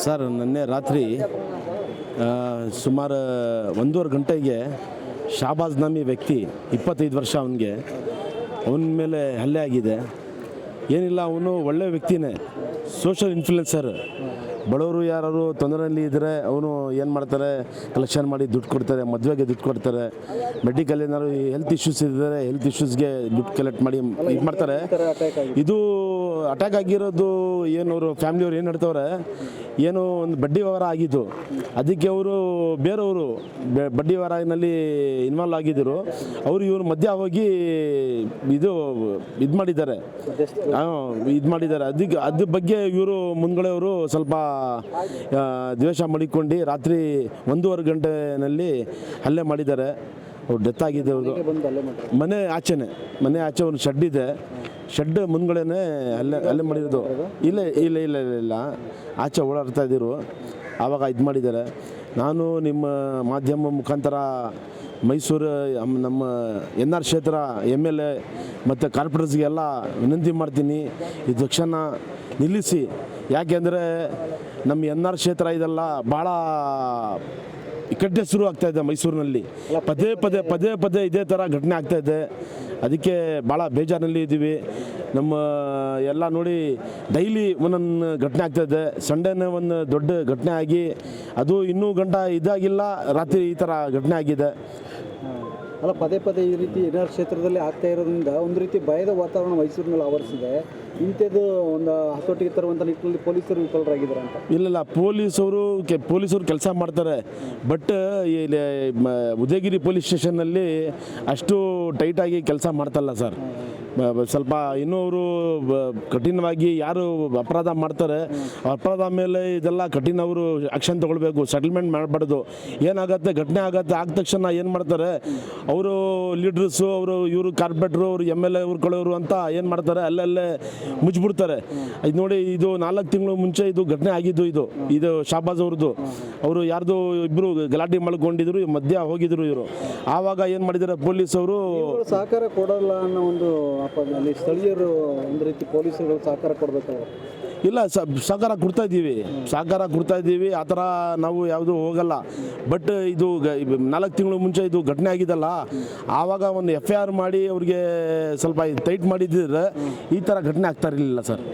Sir, ನಿನ್ನೆ ರಾತ್ರಿ ಸುಮಾರು ಒಂದೂವರೆ ಗಂಟೆಗೆ ಶಾಬಾಜ್ ನಾಮಿ ವ್ಯಕ್ತಿ, ಇಪ್ಪತ್ತೈದು ವರ್ಷ ಅವನಿಗೆ, ಅವನ ಮೇಲೆ ಹಲ್ಲೆ ಆಗಿದೆ. ಏನಿಲ್ಲ, ಅವನು ಒಳ್ಳೆ ವ್ಯಕ್ತಿನೇ ಸೋಷಲ್ ಇನ್ಫ್ಲುಯೆನ್ಸರ್ ಬಡವರು ಯಾರು ತೊಂದರೆಯಲ್ಲಿ ಇದ್ದರೆ ಅವನು ಏನು ಮಾಡ್ತಾರೆ? ಕಲೆಕ್ಷನ್ ಮಾಡಿ ದುಡ್ಡು ಕೊಡ್ತಾರೆ ಮದುವೆಗೆ ದುಡ್ಡು ಕೊಡ್ತಾರೆ. ಮೆಡಿಕಲ್ ಏನಾದ್ರು ಹೆಲ್ತ್ ಇಶ್ಯೂಸ್ ಇದ್ದರೆ ಹೆಲ್ತ್ ಇಶ್ಯೂಸ್ಗೆ ದುಡ್ಡು ಕಲೆಕ್ಟ್ ಮಾಡಿ ಇದು ಮಾಡ್ತಾರೆ. ಇದು ಅಟ್ಯಾಕ್ ಆಗಿರೋದು ಏನು ಅವರು ಫ್ಯಾಮಿಲಿಯವ್ರು ಏನು ಹೇಳ್ತವ್ರೆ? ಏನು ಒಂದು ಬಡ್ಡಿ ವ್ಯವಹಾರ ಆಗಿದ್ದು. ಅದಕ್ಕೆ ಅವರು ಬೇರೆಯವರು ಬಡ್ಡಿ ವ್ಯವಹಾರನಲ್ಲಿ ಇನ್ವಾಲ್ವ್ ಆಗಿದ್ದರು. ಅವರು ಇವರು ಮಧ್ಯ ಹೋಗಿ ಇದು ಇದು ಮಾಡಿದ್ದಾರೆ. ಇದು ಮಾಡಿದ್ದಾರೆ. ಅದಕ್ಕೆ ಅದ್ರ ಬಗ್ಗೆ ಇವರು ಮುಂದ್ಗಡೆಯವರು ಸ್ವಲ್ಪ ದ್ವೇಷ ಮಡಿಕೊಂಡು ರಾತ್ರಿ ಒಂದೂವರೆ ಗಂಟೆನಲ್ಲಿ ಹಲ್ಲೆ ಮಾಡಿದ್ದಾರೆ. ಅವ್ರು ಡೆತ್ ಆಗಿದೆ ಮಾಡ್ತಾರೆ ಮನೆ ಆಚೆನೆ, ಮನೆ ಆಚೆ ಒಂದು ಶೆಡ್ ಇದೆ. ಶೆಡ್ ಮುಂದ್ಗಡೆನೆ ಅಲ್ಲೇ ಅಲ್ಲೇ ಮಾಡಿರೋದು. ಇಲ್ಲ ಇಲ್ಲ ಇಲ್ಲ ಇಲ್ಲ ಇಲ್ಲ. ಆಚೆ ಓಡಾಡ್ತಾ ಇದ್ದರು. ಆವಾಗ ಇದು ಮಾಡಿದ್ದಾರೆ. ನಾನು ನಿಮ್ಮ ಮಾಧ್ಯಮ ಮುಖಾಂತರ ಮೈಸೂರು ನಮ್ಮ ಎನ್ ಆರ್ ಕ್ಷೇತ್ರ ಎಂ ಎಲ್ ಎ ಮತ್ತು ಕಾರ್ಪೊರೇಟ್ಸ್ಗೆಲ್ಲ ವಿನಂತಿ ಮಾಡ್ತೀನಿ. ಈ ತಕ್ಷಣ ನಿಲ್ಲಿಸಿ. ಯಾಕೆಂದರೆ ನಮ್ಮ ಎನ್ ಆರ್ ಕ್ಷೇತ್ರ ಇದೆಲ್ಲ ಭಾಳ ಇಕ್ಕಟ್ಟೆ ಶುರು ಆಗ್ತಾ ಇದೆ ಮೈಸೂರಿನಲ್ಲಿ. ಪದೇ ಪದೇ ಪದೇ ಪದೇ ಇದೇ ಥರ ಘಟನೆ ಆಗ್ತಾ ಇದೆ. ಅದಕ್ಕೆ ಭಾಳ ಬೇಜಾರಿನಲ್ಲಿ ಇದ್ದೀವಿ ನಮ್ಮ ಎಲ್ಲ ನೋಡಿ ಡೈಲಿ ಒಂದೊಂದು ಘಟನೆ ಆಗ್ತಾ ಇದೆ. ಸಂಡೇನೇ ಒಂದು ದೊಡ್ಡ ಘಟನೆ ಆಗಿ, ಅದು ಇನ್ನೂ ಗಂಟ ಇದಾಗಿಲ್ಲ, ರಾತ್ರಿ ಈ ಥರ ಘಟನೆ ಆಗಿದೆ. ಅಲ್ಲ ಪದೇ ಪದೇ ಈ ರೀತಿ ಎನ್ಆರ್ ಕ್ಷೇತ್ರದಲ್ಲಿ ಆಗ್ತಾ ಇರೋದ್ರಿಂದ ಒಂದು ರೀತಿ ಭಯದ ವಾತಾವರಣ ಮೈಸೂರಿನಲ್ಲಿ ಆವರಿಸಿದೆ. ಇಂಥದ್ದು ಒಂದು ಹತೋಟಿಗೆ ತರುವಂಥ ನಿಟ್ಟಿನಲ್ಲಿ ಪೊಲೀಸರು ವಿಫಲರಾಗಿದ್ದಾರೆ ಅಂತ. ಇಲ್ಲಲ್ಲ ಪೊಲೀಸರು ಕೆ ಪೊಲೀಸರು ಕೆಲಸ ಮಾಡ್ತಾರೆ. ಬಟ್ ಇಲ್ಲಿ ಉದಯಗಿರಿ ಪೊಲೀಸ್ ಸ್ಟೇಷನ್ನಲ್ಲಿ ಅಷ್ಟು ಟೈಟಾಗಿ ಕೆಲಸ ಮಾಡ್ತಲ್ಲ ಸರ್. ಸ್ವಲ್ಪ ಇನ್ನೂ ಅವರು ಕಠಿಣವಾಗಿ ಯಾರು ಅಪರಾಧ ಮಾಡ್ತಾರೆ, ಅಪರಾಧ ಮೇಲೆ ಇದೆಲ್ಲ ಕಠಿಣ ಅವರು ಆಕ್ಷನ್ ತಗೊಳ್ಬೇಕು ಸೆಟಲ್ಮೆಂಟ್ ಮಾಡಬಾರ್ದು. ಏನಾಗುತ್ತೆ, ಘಟನೆ ಆಗುತ್ತೆ, ಆದ ತಕ್ಷಣ ಏನು ಮಾಡ್ತಾರೆ, ಅವರು ಲೀಡ್ರಸ್ಸು ಅವರು ಇವರು ಕಾರ್ಪೊರೇಟ್ರು ಅವರು ಎಂ ಎಲ್ ಎ ಊರ್ಕೊಳ್ಳೋರು ಅಂತ ಏನು ಮಾಡ್ತಾರೆ, ಅಲ್ಲಲ್ಲೇ ಮುಚ್ಚಿಬಿಡ್ತಾರೆ ಇದು ನೋಡಿ, ಇದು ನಾಲ್ಕು ತಿಂಗಳು ಮುಂಚೆ ಇದು ಘಟನೆ ಆಗಿದ್ದು ಇದು ಇದು ಶಾಬಾಜ್ ಅವ್ರದ್ದು. ಅವರು ಯಾರ್ದು ಇಬ್ಬರು ಗಲಾಟೆ ಮಾಡ್ಕೊಂಡಿದ್ರು, ಮಧ್ಯ ಹೋಗಿದ್ರು ಇವರು. ಆವಾಗ ಏನು ಮಾಡಿದ್ದಾರೆ, ಪೊಲೀಸ್ ಅವರು ಸಹಕಾರ ಕೊಡಲ್ಲ ಅನ್ನೋ ಒಂದು ಅಲ್ಲಿ ಸ್ಥಳೀಯರು ಒಂದು ರೀತಿ ಪೊಲೀಸರುಗಳು ಸಹಕಾರ ಕೊಡಬೇಕು. ಇಲ್ಲ ಸಹಕಾರ ಕೊಡ್ತಾ ಇದ್ದೀವಿ. ಸಹಕಾರ ಕೊಡ್ತಾ ಇದ್ದೀವಿ. ಆ ಥರ ನಾವು ಯಾವುದು ಹೋಗಲ್ಲ. ಬಟ್ ಇದು ನಾಲ್ಕು ತಿಂಗಳು ಮುಂಚೆ ಇದು ಘಟನೆ ಆಗಿದಲ್ಲ, ಆವಾಗ ಒಂದು ಎಫ್ ಐ ಆರ್ ಮಾಡಿ ಅವ್ರಿಗೆ ಸ್ವಲ್ಪ ಟೈಟ್ ಮಾಡಿದ್ದಿದ್ರೆ ಈ ಥರ ಘಟನೆ ಆಗ್ತಾ ಇರಲಿಲ್ಲ ಸರ್.